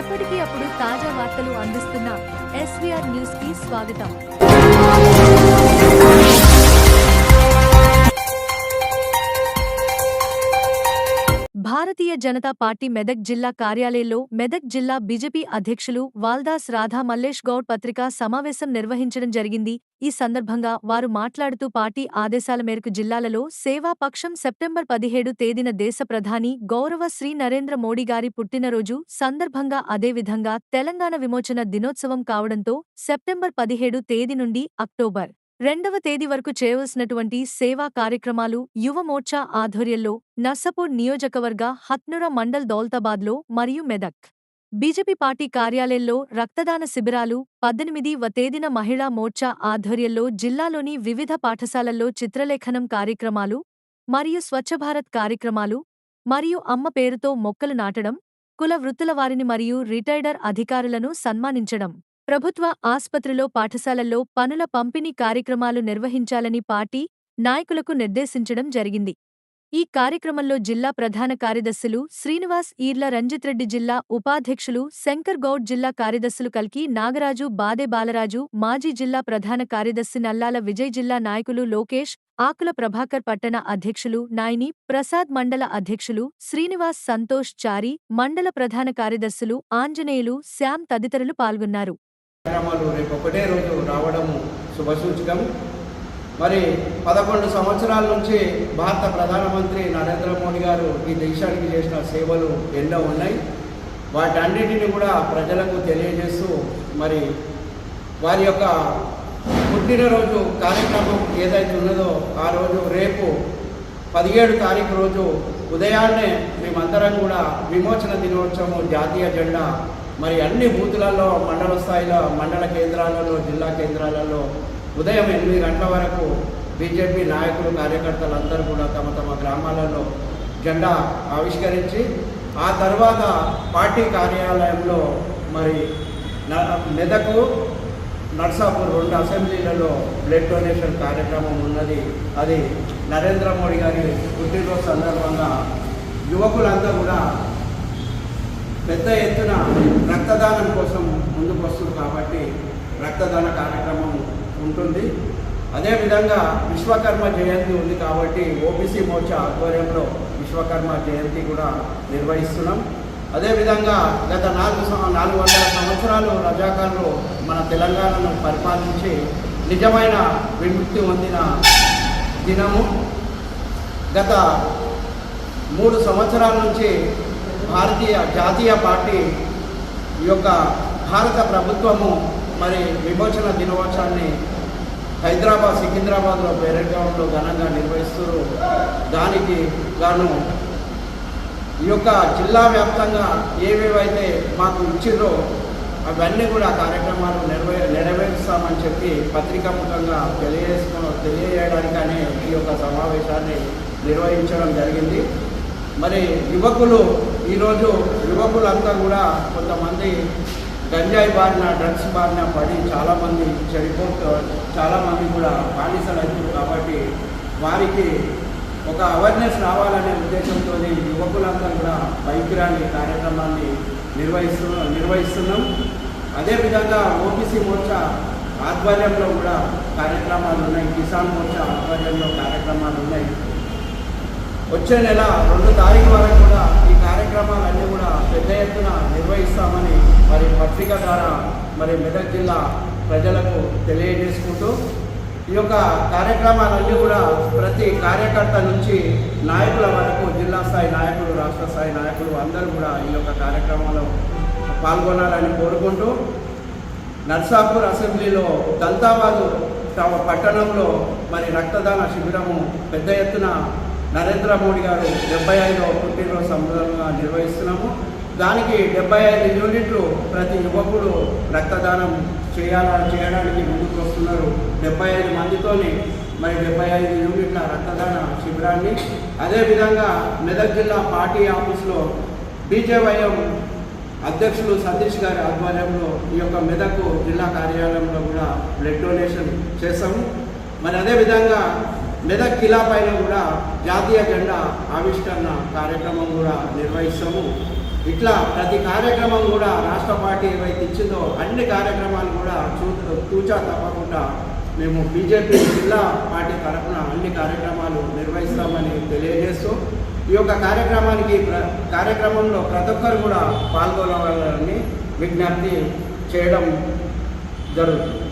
ఎప్పటికీ అప్పుడు తాజా వార్తలు అందిస్తున్న ఎస్వీఆర్ న్యూస్కి స్వాగతం. భారతీయ జనతా పార్టీ మెదక్ జిల్లా కార్యాలయంలో మెదక్ జిల్లా బీజేపీ అధ్యక్షులు వాల్దాస్ రాధా మల్లేష్ గౌడ్ పత్రికా సమావేశం నిర్వహించడం జరిగింది. ఈ సందర్భంగా వారు మాట్లాడుతూ పార్టీ ఆదేశాల మేరకు జిల్లాలలో సేవా పక్షం సెప్టెంబర్ పదిహేడు తేదీన దేశ ప్రధాని గౌరవ శ్రీ నరేంద్ర మోడీ గారి పుట్టినరోజు సందర్భంగా అదేవిధంగా తెలంగాణ విమోచన దినోత్సవం కావడంతో సెప్టెంబర్ పదిహేడు తేదీ నుండి అక్టోబర్ రెండవ తేదీ వరకు చేయవలసినటువంటి సేవా కార్యక్రమాలు యువ మోర్చా ఆధ్వర్యంలో నర్సపూర్ నియోజకవర్గ హత్నుర మండల్ దౌల్తాబాద్లో మరియు మెదక్. బీజేపీ పార్టీ కార్యాలయంలో రక్తదాన శిబిరాలు పద్దెనిమిది వ తేదీన మహిళా మోర్చా ఆధ్వర్యంలో జిల్లాలోని వివిధ పాఠశాలల్లో చిత్రలేఖనం కార్యక్రమాలు మరియు స్వచ్ఛభారత్ కార్యక్రమాలు మరియు అమ్మ పేరుతో మొక్కలు నాటడం కుల వృత్తుల వారిని మరియు రిటైర్డర్ అధికారులను సన్మానించడం. ప్రభుత్వ ఆస్పత్రిలో పాఠశాలల్లో పనుల పంపిణీ కార్యక్రమాలు నిర్వహించాలని పార్టీ నాయకులకు నిర్దేశించడం జరిగింది. ఈ కార్యక్రమంలో జిల్లా ప్రధాన కార్యదర్శులు శ్రీనివాస్ ఈర్ల రంజిత్రెడ్డి జిల్లా ఉపాధ్యక్షులు శంకర్ గౌడ్ జిల్లా కార్యదర్శులు కల్కి నాగరాజు బాదే బాలరాజు మాజీ జిల్లా ప్రధాన కార్యదర్శి నల్లాల విజయ్ జిల్లా నాయకులు లోకేష్ ఆకుల ప్రభాకర్ పట్టణ అధ్యక్షులు నాయిని ప్రసాద్ మండల అధ్యక్షులు శ్రీనివాస్ సంతోష్ చారి మండల ప్రధాన కార్యదర్శులు ఆంజనేయులు శ్యామ్ తదితరులు పాల్గొన్నారు. కార్యక్రమాలు రేపు ఒకటే రోజు రావడము శుభసూచకం. మరి పదకొండు సంవత్సరాల నుంచి భారత ప్రధానమంత్రి నరేంద్ర మోడీ గారు ఈ దేశానికి చేసిన సేవలు ఎన్నో ఉన్నాయి. వాటన్నిటిని కూడా ప్రజలకు తెలియజేస్తూ మరి వారి యొక్క పుట్టినరోజు కార్యక్రమం ఏదైతే ఉన్నదో ఆ రోజు రేపు పదిహేడు తారీఖు రోజు ఉదయాన్నే మేమందరం కూడా విమోచన దినోత్సవం జాతీయ జెండా మరి అన్ని బూతులలో మండల స్థాయిలో మండల కేంద్రాలలో జిల్లా కేంద్రాలలో ఉదయం ఎనిమిది గంటల వరకు బీజేపీ నాయకులు కార్యకర్తలు అందరూ కూడా తమ తమ గ్రామాలలో జెండా ఆవిష్కరించి ఆ తర్వాత పార్టీ కార్యాలయంలో మరి మెదకు నర్సాపూర్ రెండు అసెంబ్లీలలో బ్లడ్ డొనేషన్ కార్యక్రమం ఉన్నది. అది నరేంద్ర మోడీ గారి పుట్టినరోజు సందర్భంగా యువకులంతా కూడా పెద్ద ఎత్తున రక్తదానం కోసం ముందుకు వస్తుంది కాబట్టి రక్తదాన కార్యక్రమం ఉంటుంది. అదేవిధంగా విశ్వకర్మ జయంతి ఉంది కాబట్టి ఓబీసీ మోర్చా ఆధ్వర్యంలో విశ్వకర్మ జయంతి కూడా నిర్వహిస్తున్నాం. అదేవిధంగా గత నాలుగు నాలుగు వందల సంవత్సరాలు రజాకారులు మన తెలంగాణను పరిపాలించి నిజమైన విముక్తి పొందిన దినము. గత మూడు సంవత్సరాల నుంచి భారతీయ జాతీయ పార్టీ ఈ యొక్క భారత ప్రభుత్వము మరి విమోచన దినోత్సవాన్ని హైదరాబాద్ సికింద్రాబాద్లో పేరెడ్ గ్రౌండ్లో ఘనంగా నిర్వహిస్తున్నారు దానికి గాను ఈ యొక్క జిల్లా వ్యాప్తంగా ఏవేవైతే మాకు ఇచ్చిందో అవన్నీ కూడా కార్యక్రమాలు నెరవే నెరవేరుస్తామని చెప్పి పత్రికాముఖంగా తెలియజేసుకో తెలియజేయడానికనే ఈ యొక్క సమావేశాన్ని నిర్వహించడం జరిగింది. మరి యువకులు ఈరోజు యువకులంతా కూడా కొంతమంది గంజాయి బారిన డ్రగ్స్ బారిన పడి చాలామంది చెడిపో చాలామంది కూడా బానిసలు అవుతారు కాబట్టి వారికి ఒక అవేర్నెస్ రావాలనే ఉద్దేశంతో యువకులంతా కూడా బైక్ ర్యాలీ కార్యక్రమాన్ని నిర్వహిస్తు నిర్వహిస్తున్నాం. అదేవిధంగా ఓబీసీ మోర్చా ఆధ్వర్యంలో కూడా కార్యక్రమాలు ఉన్నాయి. కిసాన్ మోర్చా ఆధ్వర్యంలో కార్యక్రమాలు ఉన్నాయి. వచ్చే నెల రెండు తారీఖు వరకు కూడా ఈ కార్యక్రమాలన్నీ కూడా పెద్ద ఎత్తున నిర్వహిస్తామని మరి పత్రిక ద్వారా మరి మెదక్ జిల్లా ప్రజలకు తెలియజేసుకుంటూ ఈ యొక్క కార్యక్రమాలన్నీ కూడా ప్రతి కార్యకర్త నుంచి నాయకుల వరకు జిల్లా స్థాయి నాయకులు రాష్ట్ర స్థాయి నాయకులు అందరూ కూడా ఈ యొక్క కార్యక్రమంలో పాల్గొనాలని కోరుకుంటూ నర్సాపూర్ అసెంబ్లీలో దంతాబాదు తమ పట్టణంలో మరి రక్తదాన శిబిరము పెద్ద ఎత్తున నరేంద్ర మోడీ గారు డెబ్బై ఐదవ పుట్టినరోజు సందర్భంగా నిర్వహిస్తున్నాము. దానికి డెబ్బై ఐదు యూనిట్లు ప్రతి యువకుడు రక్తదానం చేయాలా చేయడానికి ముందుకు వస్తున్నారు. డెబ్బై ఐదు మందితోని మరి డెబ్బై ఐదు యూనిట్ల రక్తదాన శిబిరాన్ని. అదేవిధంగా మెదక్ జిల్లా పార్టీ ఆఫీస్లో బీజేవైఎం అధ్యక్షులు సతీష్ గారి ఆధ్వర్యంలో ఈ యొక్క మెదక్ జిల్లా కార్యాలయంలో కూడా బ్లడ్ డొనేషన్ చేస్తాము మరి అదేవిధంగా మెదక్ కిలా పైన కూడా జాతీయ జెండా ఆవిష్కరణ కార్యక్రమం కూడా నిర్వహిస్తాము. ఇట్లా ప్రతి కార్యక్రమం కూడా రాష్ట్ర పార్టీ ఏవైతే ఇచ్చిందో అన్ని కార్యక్రమాలు కూడా చూ తూచా తప్పకుండా మేము బీజేపీ జిల్లా పార్టీ తరఫున అన్ని కార్యక్రమాలు నిర్వహిస్తామని తెలియజేస్తూ ఈ యొక్క కార్యక్రమానికి ప్ర కార్యక్రమంలో ప్రతి ఒక్కరు కూడా పాల్గొనవాలని విజ్ఞప్తి చేయడం జరుగుతుంది.